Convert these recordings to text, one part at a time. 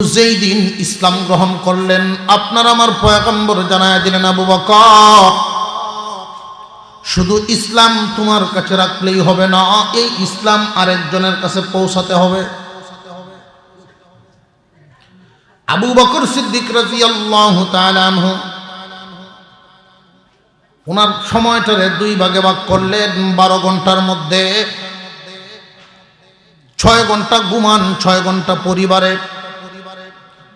যেই দিন ইসলাম গ্রহণ করলেন, আপনার আমার পয়গম্বর জানায় দিলেন, আবু বকর, শুধু ইসলাম তোমার কাছে রাখলেই হবে না, এই ইসলাম আরেকজনের কাছে পৌঁছাতে হবে। আবু বকর সিদ্দিক তাআলা আনহু, ওনার সময়টারে দুই ভাগে ভাগ করলেন, বারো ঘণ্টার মধ্যে। ছয় ঘণ্টা গুমান ছয় ঘণ্টা পরিবারে।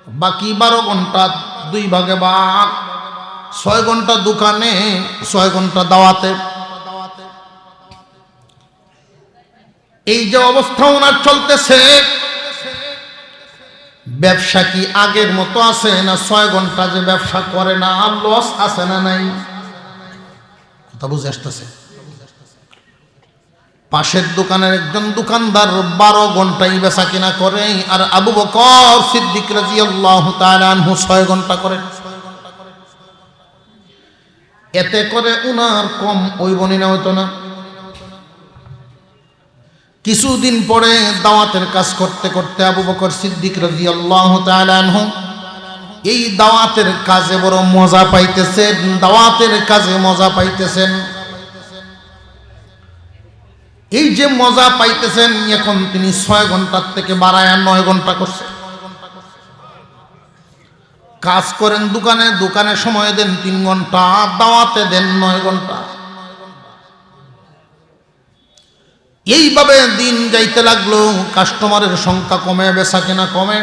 বাকি বারো ঘণ্টা দুই ভাগে ভাগ। ছয় ঘণ্টা দোকানে, ছয় ঘণ্টা দাওয়াতে। এই যে অবস্থা ওনার চলতেছে, ব্যবসা কি আগের মতো আছে না ছয় ঘণ্টা যে ব্যবসা করে না? লস আছে না নাই? কথা বুঝে আসতেছে। পাশের দোকানের একজন দোকানদার বারো ঘন্টাই বেচা কিনা করে আর আবু বকর সিদ্দিক রাজি আল্লাহ তালু ছয় ঘণ্টা করে। এতে করে উনার কম ওই বনিনা হতো না। কিছুদিন পরে দাওয়াতের কাজ করতে করতে আবু বকর সিদ্দিক রাজি আল্লাহ তালু এই দাওয়াতের কাজে বড় মজা পাইতেছেন, দাওয়াতের কাজে মজা পাইতেছেন। এই যে মজা পাইতেছেন, এখন তিনি ছয় ঘণ্টার থেকে বাড়ায় নয় ঘণ্টা করছেন কাজ করেন দোকানে দোকানে সময় দেন তিন ঘণ্টা, দাওয়াতে দেন নয় ঘণ্টা। এইভাবে দিন যাইতে লাগল, কাস্টমারের সংখ্যা কমে বেচা কেনা কমে।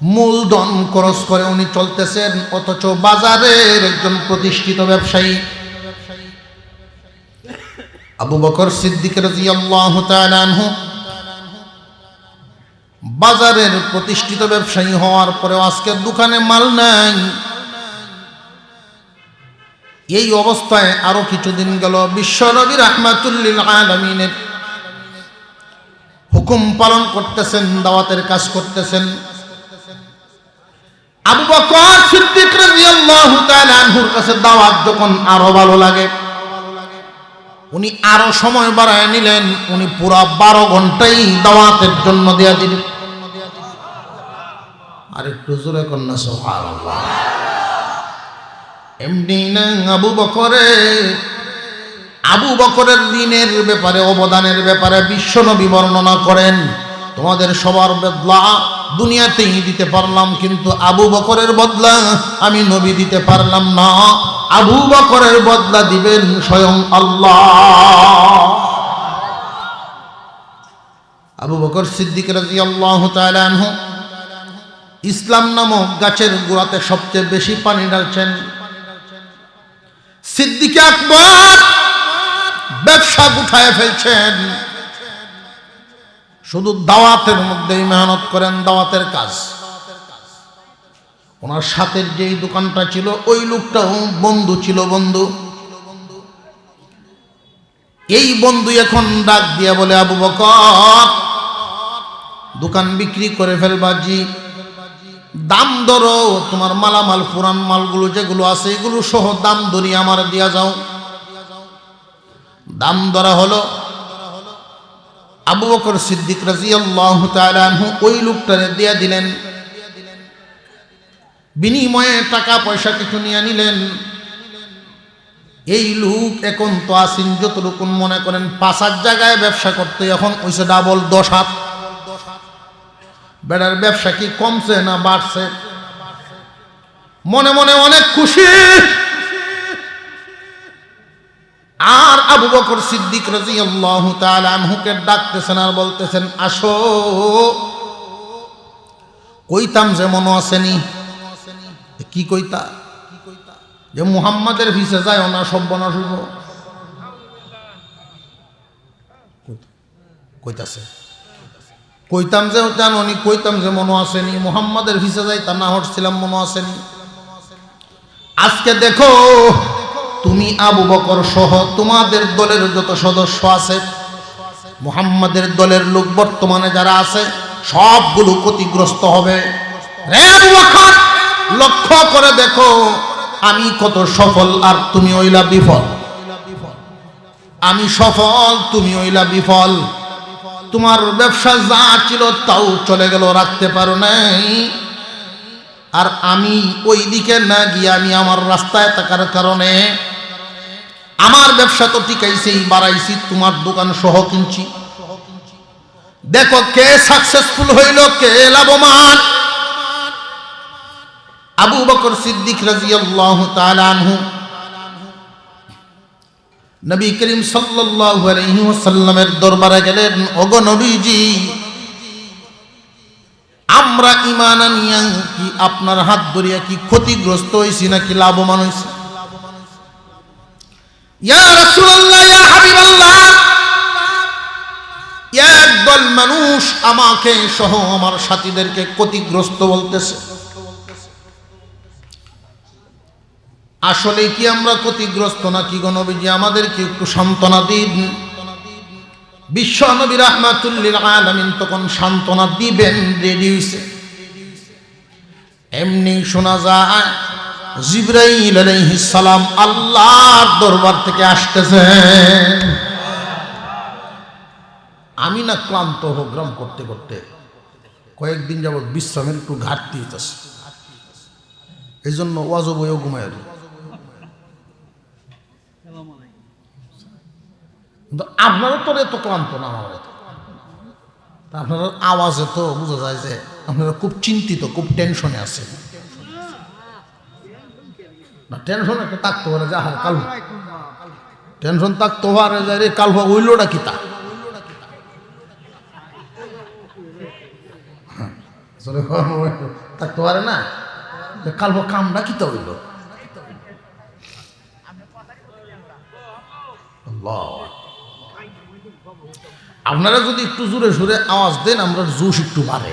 মূলধন খরচ করে উনি চলতেছেন, অথচ বাজারের একজন প্রতিষ্ঠিত ব্যবসায়ী আবু বকর সিদ্দিক রাদিয়াল্লাহু তাআলা আনহু বাজারের প্রতিষ্ঠিত ব্যবসায়ী হওয়ার পরেও আজকে দোকানে মাল নাই। এই অবস্থায় আরও কিছুদিন গেল বিশ্বনবী রাহমাতুল্লিল আলামিনের হুকুম পালন করতেছেন, দাওয়াতের কাজ করতেছেন। আবু বকর সিদ্দিক রাদিয়াল্লাহু তাআলা আনহুর কাছে দাওয়াত যখন আরও ভালো লাগে উনি আরও সময় বাড়ায় নিলেন, উনি পুরা বারো ঘন্টাই দাওয়াতের জন্য দেয়া দিলেন। আর একটু জোরে কন্যা সোহার এমনি না আবু বকরে, আবু বকরের দিনের ব্যাপারে, অবদানের ব্যাপারে বিশ্ব বিশ্বনবী বর্ণনা করেন। তোমাদের সবার বদলা দুনিয়াতেই দিতে পারলাম, কিন্তু আবু বকরের বদলা আমি নবী দিতে পারলাম না। আবু বকরের বদলা দিবেন স্বয়ং আল্লাহ। আবু বকর সিদ্দিক রাজি আল্লাহ ইসলাম নামক গাছের গোড়াতে সবচেয়ে বেশি পানি ঢালছেন। সিদ্দিক আকবর ব্যবসা গুঠায় ফেলছেন। শুধু দাওয়াতের মধ্যেই মেহনত করেন, দাওয়াতের কাজ। ওনার সাথের যেই দোকানটা ছিল, ওই লোকটাও বন্ধু ছিল বন্ধু। এই বন্ধু এখন ডাক দিয়া বলে, আবু বকর, দোকান বিক্রি করে ফেলবা জি। দাম ধরো, তোমার মালামাল, পুরান মালগুলো যেগুলো আছে, এগুলো সহ দাম ধরি আমার দিয়া যাও। দাম ধরা হলো। আবু বকর সিদ্দিক রাজি আল্লাহ ওই লোকটারে দিয়া দিলেন। বিনিময়ে টাকা পয়সা কিছু নিয়ে নিলেন। এই লোক এখন তো আসিন যতটুকুন মনে করেন, পাঁচ হাত জায়গায় ব্যবসা করতে, এখন ওইসে ডাবল দশ হাত। বেড়ার ব্যবসা কি কমছে না বাড়ছে? মনে মনে অনেক খুশি। আর আবু বকর সিদ্দিক রাজি আল্লাহ আনহুকে ডাকতেছেন আর বলতেছেন, আসো। কইতাম যে মনে আসেনি কি কইতা? যে মুহাম্মাদের ভিসে যায় না সব্যনাশ হইব। কইতাছে। কইতাম যে জানি কইতাম যে মনে আসেনি মুহাম্মাদের ভিসে যাই তা না হটছিলাম মনে আসেনি আজকে দেখো, তুমি আবু বকর সহ তোমাদের দলের যত সদস্য আছে, মুহাম্মাদের দলের লোক বর্তমানে যারা আছে, সবগুলো ক্ষতিগ্রস্ত হবে। রে আবু বকর! লক্ষ্য করে দেখো, আমি কত সফল আর তুমি ওইলা বিফল। আমি সফল, তুমি ওইলা বিফল। তোমার ব্যবসা যা ছিল তাও চলে গেল, রাখতে পারো নাই। আর আমি ওই দিকে না গিয়ে আমি আমার রাস্তায় থাকার কারণে আমার ব্যবসা তো টিকাইছেই, বাড়াইছি, তোমার দোকান সহ কিনছি। দেখো কে সাকসেসফুল হইল, কে লাভবান। আবু বকর সিদ্দিক রাজিয়াল্লাহু তাআলা আনহু। নবী করিম সাল্লাল্লাহু দরবারে গেলেন, ওগো নবীজি, আমরা ইমান আনিয়া কি আপনার হাত ধরিয়া কি ক্ষতিগ্রস্ত হইছি নাকি লাভবান হইছি? ইয়া একদল মানুষ আমাকে সহ আমার সাথীদেরকে ক্ষতিগ্রস্ত বলতেছে। আসলে কি আমরা ক্ষতিগ্রস্ত নাকি গণবীজি আমাদেরকে একটু সান্ত্বনা দিন। বিশ্ব নবী রহমাতুল্লিল তখন সান্ত্বনা দিবেন, রেডি এমনি শোনা যায়, জিব্রাইল আলাইহিস আল্লাহর দরবার থেকে আসতেছে। আমি না ক্লান্ত হোগ্রাম করতে করতে কয়েকদিন যাবৎ বিশ্রামের একটু ঘাটতি হইতেছে। এই জন্য ওয়াজ বইও ঘুমায় কিন্তু আপনারও তো এত ক্লান্ত না আমার এত। আপনার আওয়াজে তো বোঝা যায় যে আপনারা খুব চিন্তিত, খুব টেনশনে আছেন। না, টেনশন একটা থাকতে পারে, যা হ্যাঁ কাল টেনশন থাকতে পারে, যে রে কাল হইলোটা কি তা? থাকতে পারে না। যে কাল কামটা কি তা হইল? আল্লাহ। আপনারা যদি একটু জোরে সুরে আওয়াজ দেন, আমরা জোশ একটু বাড়ে।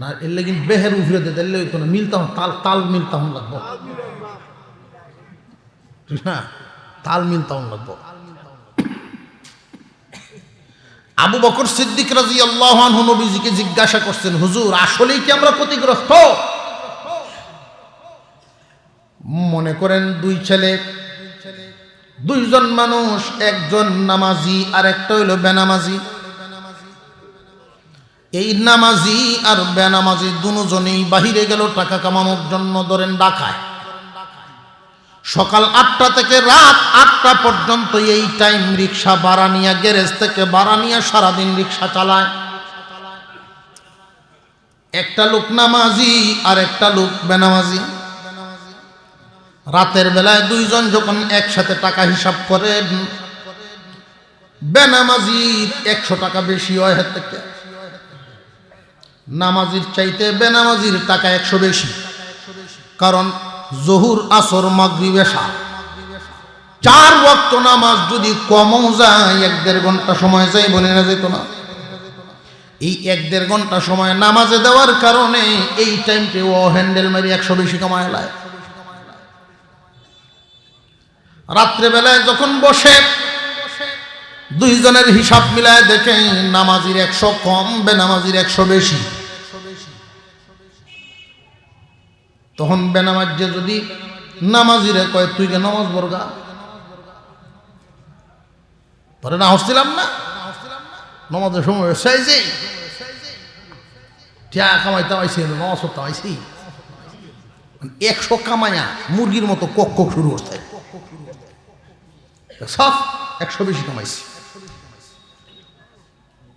না, এর বেহের উফরে মিলতাম, তাল তাল মিলতাম লাগবো। না, তাল মিলতাম লাগবো। আবু বকর সিদ্দিক রাজি আল্লাহ নবীজিকে জিজ্ঞাসা করছেন, হুজুর, আসলেই কি আমরা ক্ষতিগ্রস্ত? মনে করেন, দুই ছেলে দুইজন মানুষ, একজন নামাজি আর একটা হইল বেনামাজি। এই নামাজি আর বেনামাজি দুজনেই বাহিরে গেল, টাকা কামানোর জন্য ধরেন ডাকায় সকাল আটটা থেকে রাত আটটা পর্যন্ত এই টাইম রিক্সা বারানিয়া গ্যারেজ থেকে বারানিয়া সারাদিন রিক্সা চালায়। একটা লোক নামাজি আর একটা লোক বেনামাজি। রাতের বেলায় দুইজন যখন একসাথে টাকা হিসাব করে বেনামাজির একশো টাকা বেশি হয় হাত থেকে। নামাজির চাইতে বেনামাজির টাকা একশো বেশি। কারণ জহুর, আসর, মাগরিব, এশা। চার ওয়াক্ত নামাজ যদি কমও যায়, এক দেড় ঘণ্টা সময় যাই বলে না যেত না। এই এক দেড় ঘণ্টা সময় নামাজে দেওয়ার কারণে এই টাইমটি ও হ্যান্ডেল মারি একশো বেশি কামায় লায়। রাত্রেবেলায় যখন বসে, দুইজনের হিসাব মিলায় দেখে নামাজির একশো কম, বেনামাজির একশো বেশি। তখন বেনামাজে যদি নামাজিরে কয়, তুই কে নামাজ বর্গা পরে না, হসছিলাম না। নমাজের সময় সেই যে। টিয়া কামাইতে আইসি নামাজ পড়তে আইসি একশো কামাইয়া মুরগির মতো কক কক শুরু করতে সব একশো বেশি কামাইছি।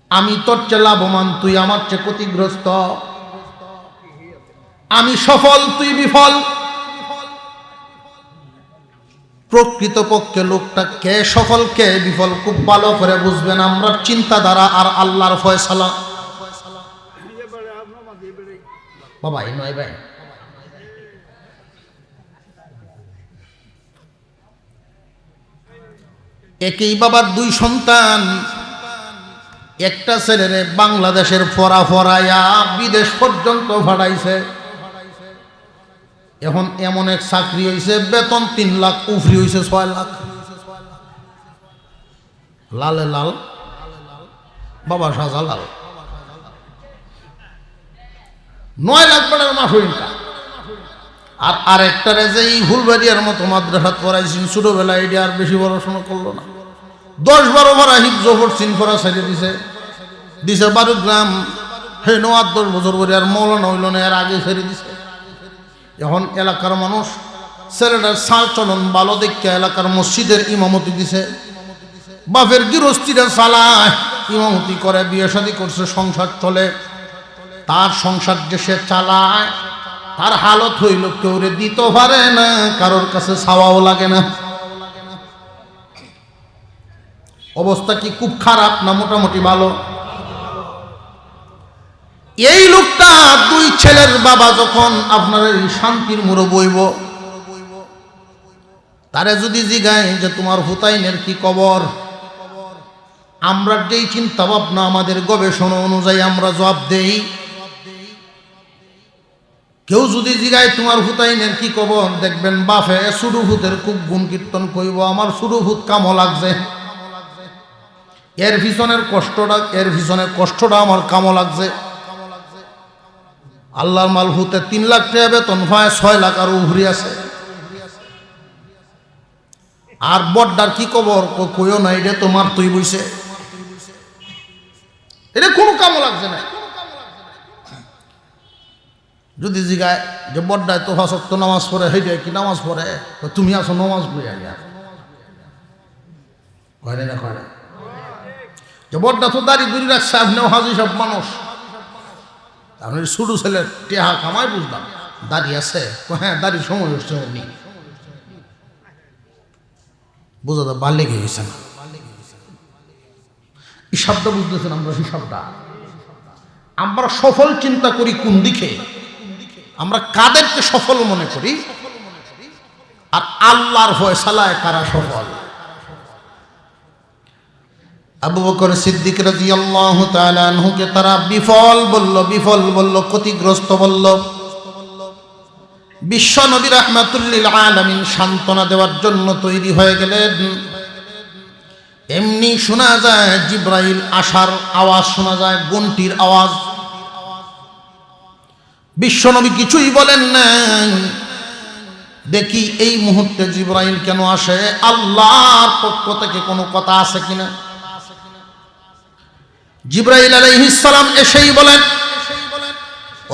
আমি তোর চেয়ে লাভবান, তুই আমার চেয়ে ক্ষতিগ্রস্ত। আমি সফল, তুই বিফল। প্রকৃত পক্ষে লোকটা কে সফল, কে বিফল, খুব ভালো করে বুঝবেন আমরা চিন্তাধারা আর আল্লাহর ফয়সালা। বাবা, এই নয় ভাই। একই বাবার দুই সন্তান। একটা ছেলেরে বাংলাদেশের ফরা ফরাইয়া বিদেশ পর্যন্ত ভাড়াইছে। এখন এমন এক চাকরি হয়েছে বেতন তিন লাখ, উফরি হয়েছে ছয় লাখ। লালে লাল, বাবা সাজা লাল। নয় লাখ বেড়ার মাস ইনকাম। আর আরেকটারে যে এই ফুলবাড়িয়ার মতো মাদ্রাসাত পড়াইছি ছোটবেলায় এটা আর বেশি পড়াশোনা করল না। দশ বারো ভাড়া হিফজ পড়ছিন করা সাইডে দিছে। দিছে বারো গ্রাম হে নোয়ার দশ বছর করে আর মৌলানা হইল না, এর আগে ছেড়ে দিছে। এখন এলাকার মানুষ ছেলেটার সাল চলন ভালো দেখে এলাকার মসজিদের ইমামতি দিছে। বাপের গৃহস্থিরা চালায়, ইমামতি করে, বিয়ে শাদি করছে, সংসার চলে। তার সংসার যে সে চালায়, তার হালত হইল কেউ রে দিতে পারে না, কারোর কাছে ছাওয়াও লাগে না। অবস্থা কি খুব খারাপ না মোটামুটি ভালো? এই লোকটা দুই ছেলের বাবা যখন আপনার শান্তির মুড়ো বইব তারে যদি জিগায় যে তোমার হুতাইনের কি কবর? আমরা যেই চিন্তা ভাবনা আমাদের গবেষণা অনুযায়ী আমরা জবাব দেই, কেউ যদি জিগায় তোমার হুতাইনের কি কবর, দেখবেন বাফে সুরু ভূতের খুব গুণ কীর্তন কইব, আমার সুরু ভূত কামো লাগছে। এর পিছনের কষ্টটা, এর পিছনের কষ্টটা আমার কামো লাগছে। আল্লাহর মাল হুতে তিন লাখ টাকা বেতন হয় ছয় লাখ আর উভরি আছে। আর বড্ডার কি কবর কইও না, এটা তোমার তুই বইছে। এটা কোনো কামো লাগছে না। যদি জিগায় যে বড্ডায় তো ফাঁসক্ত নামাজ পড়ে হেঁটে কি নামাজ পড়ে? তুমি আসো, নামাজ পড়ে আগে কয় না কয় না যে বড্ডা তো দাড়ি দুরি রাখছে আপনিও হাজি সব মানুষ। আপনি ছোটো ছেলের টেহা কামাই বুঝলাম। দাড়ি আছে। হ্যাঁ দাড়ি সময় হচ্ছে উনি বোঝা তো বাল্যে গেছে না। হিসাবটা বুঝতেছেন আমরা হিসাবটা আমরা সফল চিন্তা করি কোন দিকে? আমরা কাদেরকে সফল মনে করি? আর আল্লাহর ফয়সালায় কারা সফল? আবু বকর সিদ্দিক রাদিয়াল্লাহু তাআলা আনহুকে তারা বিফল বলল বিফল বলল, ক্ষতিগ্রস্ত বলল। বিশ্ব নবী রাহমাতুল্লিল আলামিন সান্ত্বনা দেওয়ার জন্য তৈরি হয়ে গেলেন। এমনি শোনা যায় জিব্রাইল আসার আওয়াজ, শোনা যায় গন্টির আওয়াজ। বিশ্বনবী কিছুই বলেন না দেখি এই মুহূর্তে জিব্রাইল কেন আসে? আল্লাহর পক্ষ থেকে কোনো কথা আছে কিনা? জিব্রাইল আলাইহিস সালাম এসেই বলেন,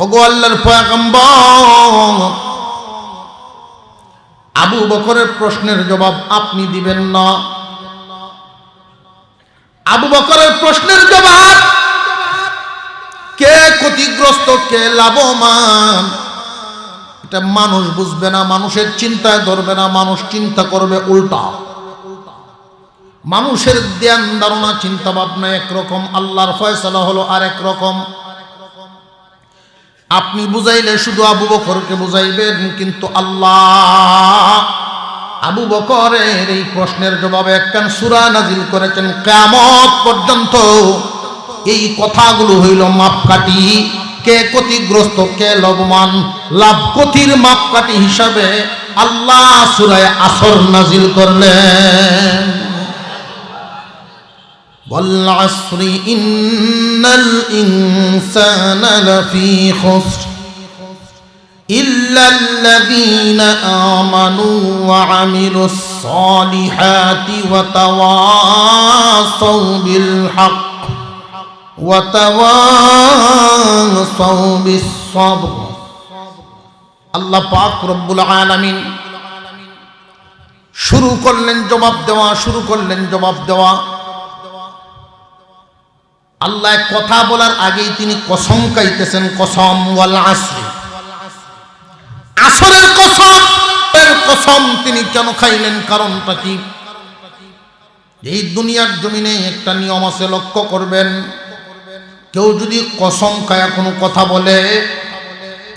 ওগো আল্লাহর পয়গম্বর, আবু বকরের প্রশ্নের জবাব আপনি দিবেন না। আবু বকরের প্রশ্নের জবাব, কে ক্ষতিগ্রস্ত, কে লাভবান? এটা মানুষ বুঝবে না, মানুষের চিন্তায় ধরবে না, মানুষ চিন্তা করবে উল্টা। মানুষের ধ্যান, ধারণা চিন্তা ভাবনা একরকম, আল্লাহর ফয়সালা হলো আর এক রকম। আপনি বুঝাইলে শুধু আবু বকরকে বুঝাইবেন, কিন্তু আল্লাহ আবু বকরের এই প্রশ্নের জবাবে একখান সুরা নাজিল করেছেন কেমত পর্যন্ত এই কথাগুলো হইল মাপকাঠি। কে ক্ষতিগ্রস্ত, কে লবমান লাভ ক্ষতির মাপকাঠি হিসাবে আল্লাহ সুরায় আসর নাজিল করলেন। والعصر إن الإنسان لفي خسر إلا الذين آمنوا وعملوا الصالحات وتواصوا بالحق وتواصوا بالصبر আল্লাহ পাক রব্বুল আলামিন শুরু করলেন জবাব দেওয়া শুরু করলেন জবাব দেওয়া আল্লাহ কথা বলার আগেই তিনি কসম কাইতেছেন কসম আসরের কসম, এর কসম তিনি কেন খাইলেন, কারণটা কি? এই দুনিয়ার জমিনে একটা নিয়ম আছে, লক্ষ্য করবেন। কেউ যদি কসম খায়া, কোনো কথা বলে,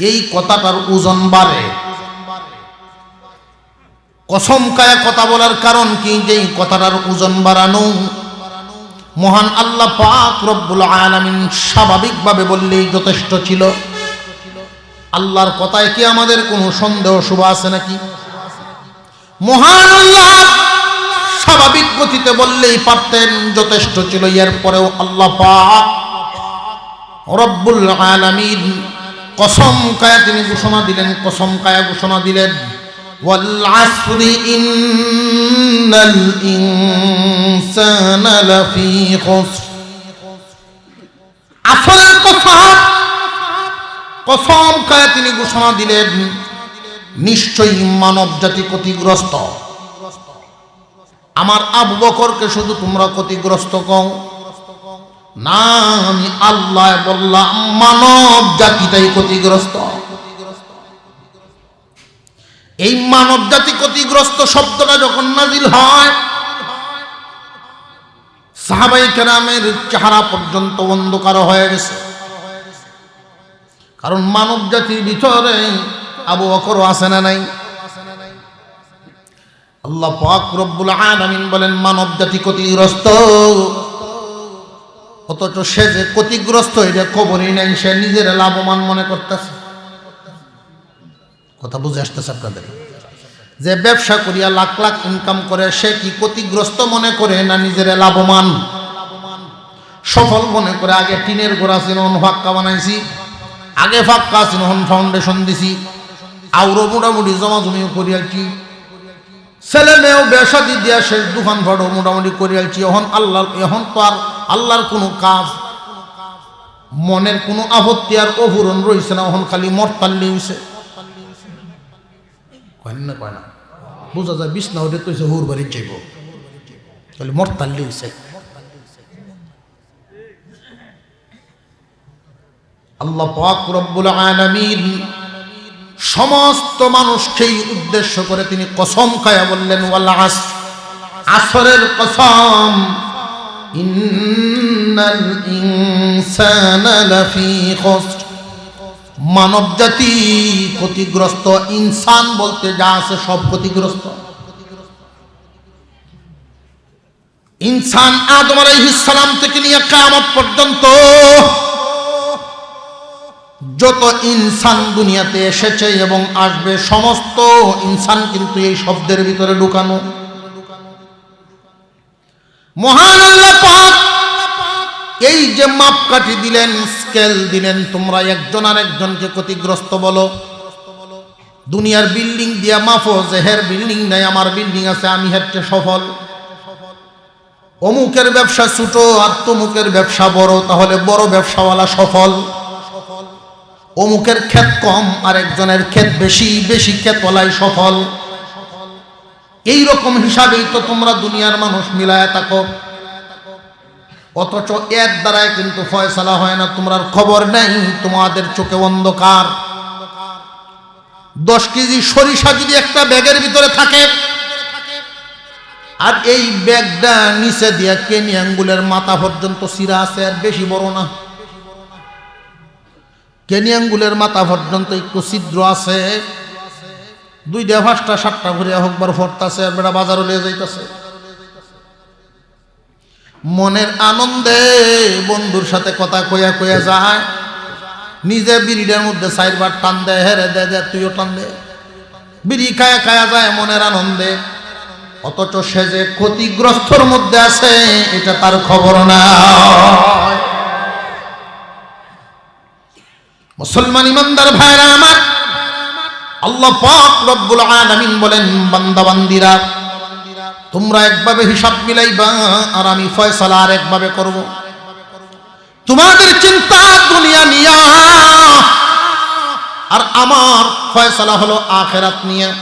এই কথাটার ওজন বাড়ে। কসম কায়া কথা বলার কারণ কি? যে এই কথাটার ওজন বাড়ানো। মহান আল্লাহ পাক রব্বুল আলামিন স্বাভাবিকভাবে বললেই যথেষ্ট ছিল। আল্লাহর কথায় কি আমাদের কোনো সন্দেহ, শুভ আছে নাকি? মহান আল্লাহ স্বাভাবিক গতিতে বললেই পারতেন, যথেষ্ট ছিল। এর পরেও আল্লাহ পাক রব্বুল আলামিন কসম কায়া তিনি ঘোষণা দিলেন, কসম কায়া ঘোষণা দিলেন। والعصر إن الإنسان لفي خسر আসলের কথা কসম খায় তিনি ঘোষণা দিলেন নিশ্চয়ই মানব জাতি ক্ষতিগ্রস্ত আমার আবু বকরকে শুধু তোমরা ক্ষতিগ্রস্ত কও না আমি আল্লাহ বললাম মানব জাতিটাই ক্ষতিগ্রস্ত এই মানব জাতি ক্ষতিগ্রস্ত শব্দটা যখন নাজিল হয়, সাহাবাই কেরামের চেহারা পর্যন্ত অন্ধকার হয়ে গেছে। কারণ মানব জাতির ভিতরে আবু বকর আছে না নাই? আল্লাহ পাক রব্বুল আলামিন বলেন মানব জাতি ক্ষতিগ্রস্ত। অথচ সে যে ক্ষতিগ্রস্ত, এটা খবরই নাই, সে নিজের লাভবান মনে করতেছে। কথা বুঝে আসতেছে আপনাদের। যে ব্যবসা করিয়া লাখ লাখ ইনকাম করে, সে কি ক্ষতিগ্রস্ত মনে করে না নিজের লাভবান? সফল মনে করে, আগে টিনের গোড়া ছিল ফাক্কা বানাইছি, আগে ফাক্কা ছিল ফাউন্ডেশন দিছি। আউরো মোটামুটি জমা জমিও করিয়াছি ছেলে মেয়েও বেসাদি দিয়া শেষ দোকান ভাড়ো মোটামুটি করিয়াছি এখন আল্লাহ এখন তো আর আল্লাহর কোনো কাজ, মনের কোনো আপত্তি আর অপূরণ রয়েছে না, এখন খালি মরতাল্লি হয়েছে কয় না কয় না? বোঝা যায় বিছনা ওটা তো হুর বাড়ি যাইব। তাহলে মরতাল্লি হয়েছে আল্লাহ পাক রব্বুল সমস্ত মানুষকেই উদ্দেশ্য করে তিনি কসম খায়া বললেন, ওয়াল আস, আসরের কসম, ইন্নাল ইনসানা লাফি খুসর। মানব জাতি ক্ষতিগ্রস্ত, ইনসান বলতে যা আছে সব ক্ষতিগ্রস্ত। ইনসান আদম আলাইহিস সালাম থেকে নিয়ে কিয়ামত পর্যন্ত যত ইনসান দুনিয়াতে এসেছে এবং আসবে, সমস্ত ইনসান কিন্তু এই শব্দের ভিতরে ঢুকানো মহান আল্লাহ পাক এই যে মাপকাঠি দিলেন স্কেল দিলেন, তোমরা একজন আর একজনকে ক্ষতিগ্রস্ত বলো। দুনিয়ার বিল্ডিং দিয়া মাফো যে হের বিল্ডিং নাই, আমার বিল্ডিং আছে, আমি হচ্ছে সফল। অমুকের ব্যবসা ছোট আর তমুকের ব্যবসা বড়, তাহলে বড় ব্যবসাওয়ালা সফল। অমুকের ক্ষেত কম, আর একজনের ক্ষেত বেশি বেশি ক্ষেতওয়ালাই সফল। এই রকম হিসাবেই তো তোমরা দুনিয়ার মানুষ মিলায় থাকো। অথচ এর দ্বারাই কিন্তু ফয়সালা হয় না, তোমরা খবর নেই, তোমাদের চোখে অন্ধকার। দশ কেজি সরিষা যদি একটা ব্যাগের ভিতরে থাকে, আর এই ব্যাগটা নিচে দিয়ে কেনি আঙ্গুলের মাথা পর্যন্ত সিরা আছে, আর বেশি বড় না। কেনি আঙ্গুলের মাথা পর্যন্ত একটু ছিদ্র আছে। দুইটা, পাঁচটা, সাতটা ঘুরে হোকবার ফরতাছে, আর বেড়া বাজারও লিয়ে যাইতেছে। মনের আনন্দে বন্ধুর সাথে কথা কইয়া কইয়া যায়। নিজে বিড়িটার মধ্যে চারবার টান দেয় হেরে দে দে, তুইও টান দে। বিড়ি খায়া খায়া যায় মনের আনন্দে। অথচ সে যে ক্ষতিগ্রস্তর মধ্যে আছে, এটা তার খবর না। মুসলমান ইমানদার ভাইরা আমার, আল্লাহ পাক রব্বুল আলামিন বলেন, বান্দা বান্দিরা তোমরা একভাবে হিসাব মিলাইবা আর আমি ফয়সালা আর একভাবে করব। তোমাদের চিন্তা দুনিয়া নিয়া। আর আমার ফয়সালা হলো আখেরাত নিয়ে।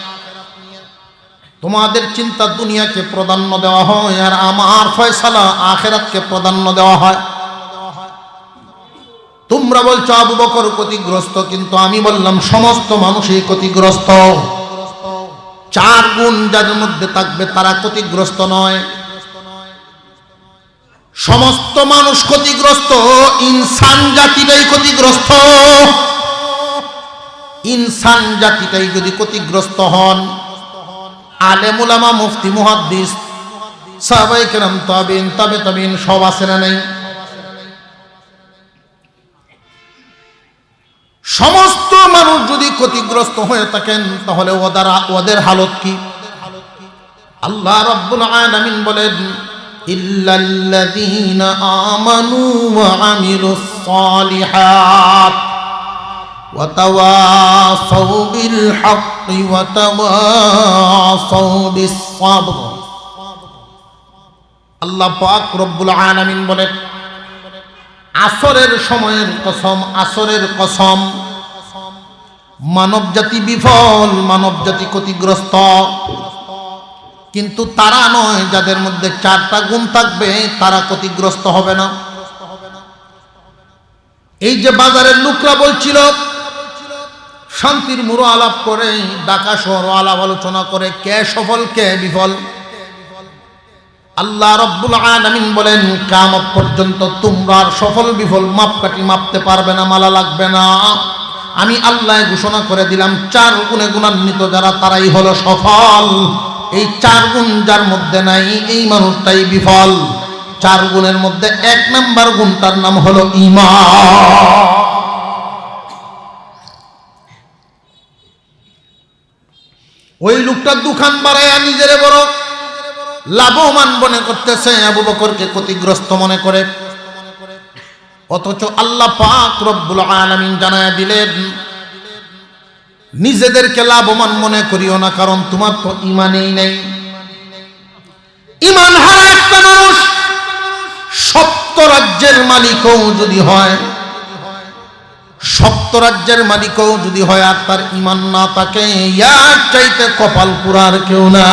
তোমাদের চিন্তা দুনিয়াকে প্রাধান্য দেওয়া হয় আর আমার ফয়সালা আখেরাতকে প্রাধান্য দেওয়া হয়। তোমরা বলছো আবু বকর ক্ষতিগ্রস্ত, কিন্তু আমি বললাম সমস্ত মানুষই ক্ষতিগ্রস্ত। চার গুণ যাদের মধ্যে থাকবে তারা ক্ষতিগ্রস্ত নয়। সমস্ত মানুষ ক্ষতিগ্রস্ত, ইনসান জাতিটাই ক্ষতিগ্রস্ত। ইনসান জাতিটাই যদি ক্ষতিগ্রস্ত হন আলেমুলামা মুফতি, মুহাদ্দিস সাহাবাই কেরাম, তবিন, তবে তবিন সব আছে না নাই? সমস্ত মানুষ যদি ক্ষতিগ্রস্ত হয়ে থাকেন, তাহলে ওদারা ওদের হালত কি? আল্লাহ রব্বুল আলামিন বলেন, ইল্লাল্লাযীনা আমানু ওয়া আমিলুস সালিহাত ওয়া তাওয়াসাউ বিল হাক্কি ওয়া তাওয়াসাউ বিস সাবর আল্লাহ পাক রব্বুল আলামিন বলেন, আসরের সময়ের কসম, আসরের কসম মানব জাতি বিফল, মানব জাতি ক্ষতিগ্রস্ত। কিন্তু তারা নয় যাদের মধ্যে চারটা গুণ থাকবে, তারা ক্ষতিগ্রস্ত হবে না। এই যে বাজারের লোকরা বলছিল, শান্তির মুড়ো আলাপ করে ডাকা শহর আলাপ আলোচনা করে, কে সফল, কে বিফল? আল্লাহ রব্বুল আলামিন বলেন কামত পর্যন্ত তোমরা সফল, বিফল মাপকাঠি মাপতে পারবে না, মালা লাগবে না। আমি আল্লাহ ঘোষণা করে দিলাম, চার গুণে গুণান্বিত যারা, তারাই হলো সফল। এই চার গুণ যার মধ্যে নাই, এই মানুষটাই বিফল। চার গুণের মধ্যে এক নাম্বার গুণটার নাম হলো ইমান। ওই লোকটা দোকান বাড়াইয়া নিজেরে বড় লাভবান মনে করতেছে, আবু বকরকে ক্ষতিগ্রস্ত মনে করে। অথচ আল্লাহ পাক রব্বুল আলামিন জানায়া দিলেন, নিজেদেরকে লাভবান মনে করিও না, কারণ তোমার তো ইমানেই নেই। ইমান হারা একটা মানুষ, সপ্ত রাজ্যের মালিকও যদি হয়, সপ্ত রাজ্যের মালিকও যদি হয় আর তার ইমান না থাকে, ইয়ার চাইতে কপাল পুরার কেউ না।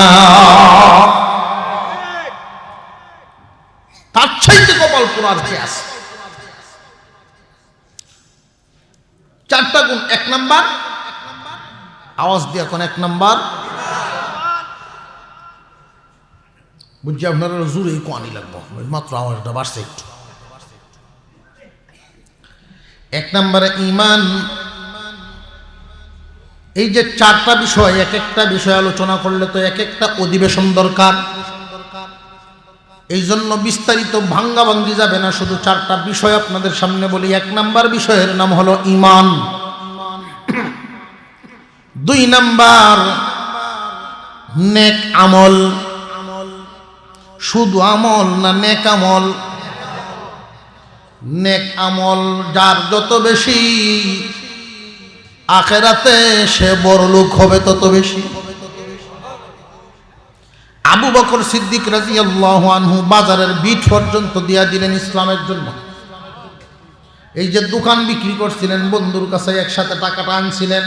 তার চাইতে কপাল পুরার কে আছে? চারটা গুণ, এক নাম্বার। আওয়াজ দিয়ে এখন এক নাম্বার। বুঝছি আপনারা জোরে কোয়ানি লাগবো। মাত্র আওয়াজটা বাড়ছে একটু। এক নম্বরে ইমান। এই যে চারটা বিষয়, এক একটা বিষয় আলোচনা করলে তো এক একটা অধিবেশন দরকার। এই জন্য বিস্তারিত ভাঙ্গা ভাঙ্গি যাবে না, শুধু চারটা বিষয় আপনাদের সামনে বলি। এক নাম্বার বিষয়ের নাম হলো ইমান। দুই নাম্বার, নেক আমল। শুধু আমল না, নেক আমল। নেক আমল যার যত বেশি, আখেরাতে সে বড় লোক হবে তত বেশি। আবু বকর সিদ্দিক রাজি আনহু বাজারের বিট পর্যন্ত দিয়া দিলেন ইসলামের জন্য। এই যে দোকান বিক্রি করছিলেন, বন্ধুর কাছে একসাথে টাকাটা আনছিলেন।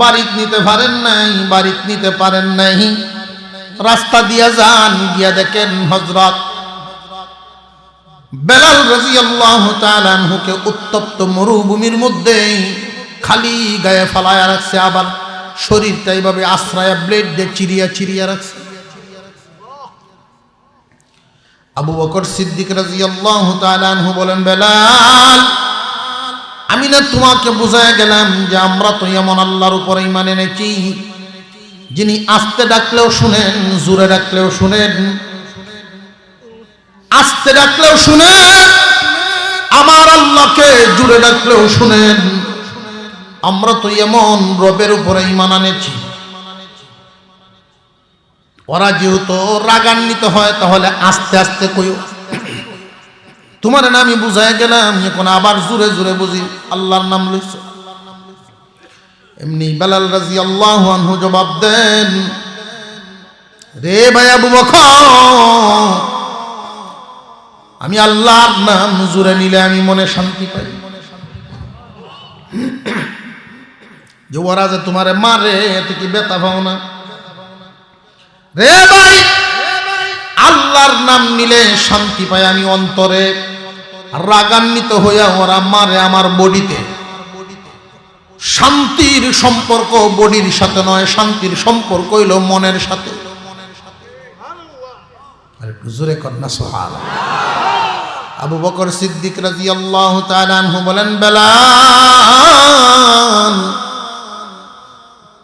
বাড়িতে নিতে পারেন নাই, বাড়িতে নিতে পারেন নাই। রাস্তা দিয়া যান, গিয়া দেখেন হজরত বেলাল রাজি আল্লাহ তালুকে উত্তপ্ত মরুভূমির মধ্যে খালি গায়ে ফালায়া রাখছে, আবার শরীরটা এইভাবে আশ্রয়া ব্লেড দিয়ে চিরিয়া চিরিয়া রাখছে। আবু বকর সিদ্দিক রাজি আল্লাহ তালু বলেন, বেলাল, আমি না তোমাকে বুঝায় গেলাম যে আমরা তো এমন আল্লাহর উপরে ইমান এনেছি, যিনি আস্তে ডাকলেও শুনেন, জোরে ডাকলেও শুনেন। আস্তে ডাকলেও শুনেন, আমার আল্লাহকে জুড়ে ডাকলেও শুনেন। আমরা তো এমন রবের উপরে ইমান আনেছি ওরা যেহেতু রাগান্বিত হয়, তাহলে আস্তে আস্তে কইও। তোমার না বুঝাই গেলাম, এখন আবার জুড়ে জুড়ে বুঝি, আল্লাহর নাম লইছ। এমনি বেলাল রাজি আল্লাহ আনহু জবাব দেন, রে ভাই আবু বকর, আমি আল্লাহর নাম জুড়ে নিলে আমি মনে শান্তি পাই। যে ওরা যে তোমারে মারে, এতে কি বেতা পাও না? আল্লাহর নাম নিলে শান্তি পাই আমি অন্তরে। রাগান্বিত হইয়া ওরা মারে আমার বডিতে। শান্তির সম্পর্ক বডির সাথে নয়, শান্তির সম্পর্ক হইল মনের সাথে। আবু বকর সিদ্দিক রাজি আল্লাহ বলেন, বেলাল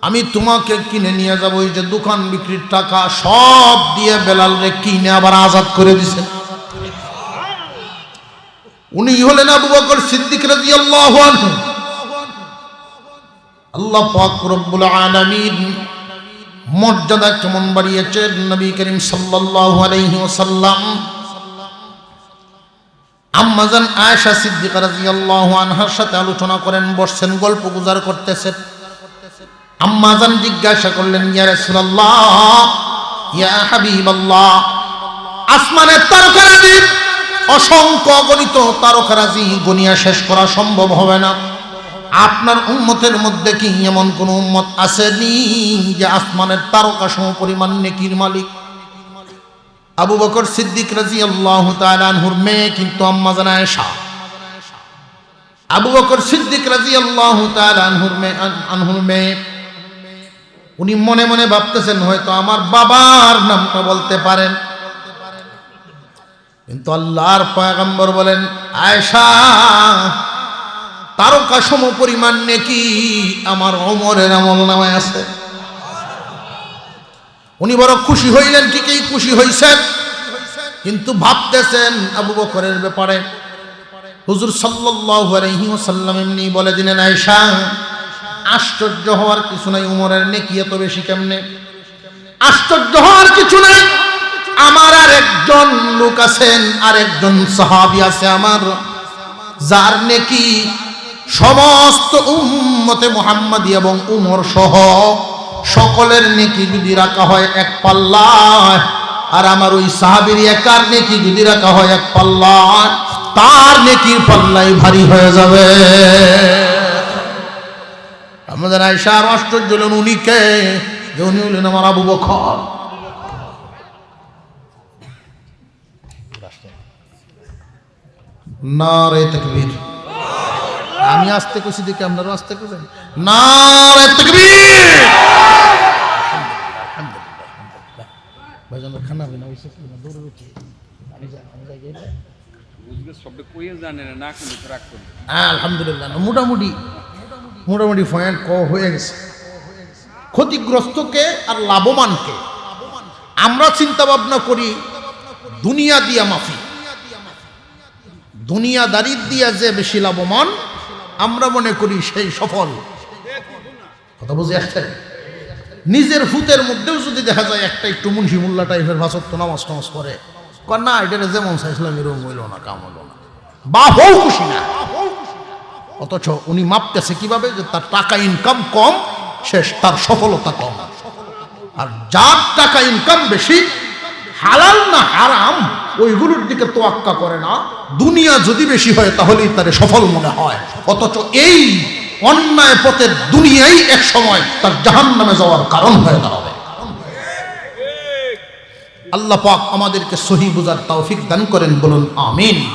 আমি তোমাকে কিনে নিয়ে যাব ওই যে দোকান বিক্রির টাকা সব দিয়ে বেলাল রে কিনে আবার আজাদ করে দিছে। উনি হলেন আবু বকর সিদ্দিক রাজি আল্লাহ আল্লাহ পাক আলামিন মর্যাদা কেমন বাড়িয়েছেন? নবী করিম সাল্লাল্লাহু আলাইহি ওয়াসাল্লাম। আম্মাজান আয়েশা সিদ্দিকা রাদিয়াল্লাহু আনহার সাথে আলোচনা করেন, বসছেন, গল্প গুজার করতেছেন। আম্মাজান জিজ্ঞাসা করলেন, ইয়া রাসূলুল্লাহ, ইয়া হাবিবাল্লাহ, আসমানের তারকারাজি, অসংখ্য গণিত তারকারাজি গনিয়া শেষ করা সম্ভব হবে না। আপনার উম্মতের মধ্যে কি এমন কোন উম্মত আসেনি যে আসমানের তারকা সম পরিমাণ নেকির মালিক? আবু বকর সিদ্দিক রাজি আল্লাহ তালানহুর মেয়ে কিন্তু আম্মা জানা আয়েশা। আবু বকর সিদ্দিক রাজি আল্লাহ তালানহুর মেয়ে আনহুর মেয়ে উনি মনে মনে ভাবতেছেন, হয়তো আমার বাবার নামটা বলতে পারেন। কিন্তু আল্লাহর পয়গম্বর বলেন, আয়েশা, তারকা সম পরিমাণ নেকি আমার অমরের আমল নামায় আছে। উনি বড় খুশি হইলেন ঠিকই খুশি হইছেন? কিন্তু ভাবতেছেন আবু বকরের ব্যাপারে। হুজুর সাল্লাল্লাহু আলাইহি ওয়াসাল্লাম এমনি বলে দিলেন, আয়েশা আশ্চর্য হওয়ার কিছু নাই, উমরের নেকি এত বেশি কেমনে? আশ্চর্য হওয়ার কিছু নাই। আমার আর একজন লোক আছেন আর একজন সাহাবি আছে আমার, যার নেকি সমস্ত উম্মতে মোহাম্মদী এবং উমর সহ সকলের নেকি যদি রাখা হয় এক পাল্লায়, আর আমার ওই সাহাবির একার নেকি যদি রাখা হয় এক পাল্লায়, তার নেকির পাল্লাই ভারী হয়ে যাবে। আমাদের আয়সার আশ্চর্য হলেন উনি কে? যে উনি হলেন আমার আবু বখর না রে তকবীর। আমি আসতে কইছি দেখে আপনারাও আসতে করবেন না রে তকবীর। ভাইজান খানা বিনা হইছে কি না দৌড়ে উঠি। আমি যাই আমি যাই গেলে বুঝবে সবটা কইয়ে জানে না না কোনো রাগ করবে। আলহামদুলিল্লাহ মোটামুটি। মোটামুটি পয়েন্ট ক হয়ে গেছে। ক্ষতিগ্রস্তকে আর লাভবানকে আমরা চিন্তা ভাবনা করি, দুনিয়া দিয়া মাফি। দুনিয়াদারির দিয়া যে বেশি লাভবান, আমরা মনে করি সেই সফল। কথা বুঝে আসছে? নিজের ফুতের মধ্যেও যদি দেখা যায় একটা একটু মুন্সি মোল্লা টাইপের ভাষক তো নামাজ টামাজ করে না এটা যেমন চাইছিলাম এরকম হইল না, কাম হইল না। বা হও খুশি না। অথচ উনি মাপতেছে কীভাবে যে তার টাকা ইনকাম কম, শেষ তার সফলতা কম। আর যার টাকা ইনকাম বেশি, হালাল না হারাম, ওইগুলোর দিকে তোয়াক্কা করে না। দুনিয়া যদি বেশি হয় তাহলেই তার সফল মনে হয়। অথচ এই অন্যায় পথের দুনিয়াই এক সময় তার জাহান নামে যাওয়ার কারণ হয়ে দাঁড়াবে। আল্লাহ পাক আমাদেরকে সহি বুঝার তৌফিক দান করেন, বলুন, আমিন।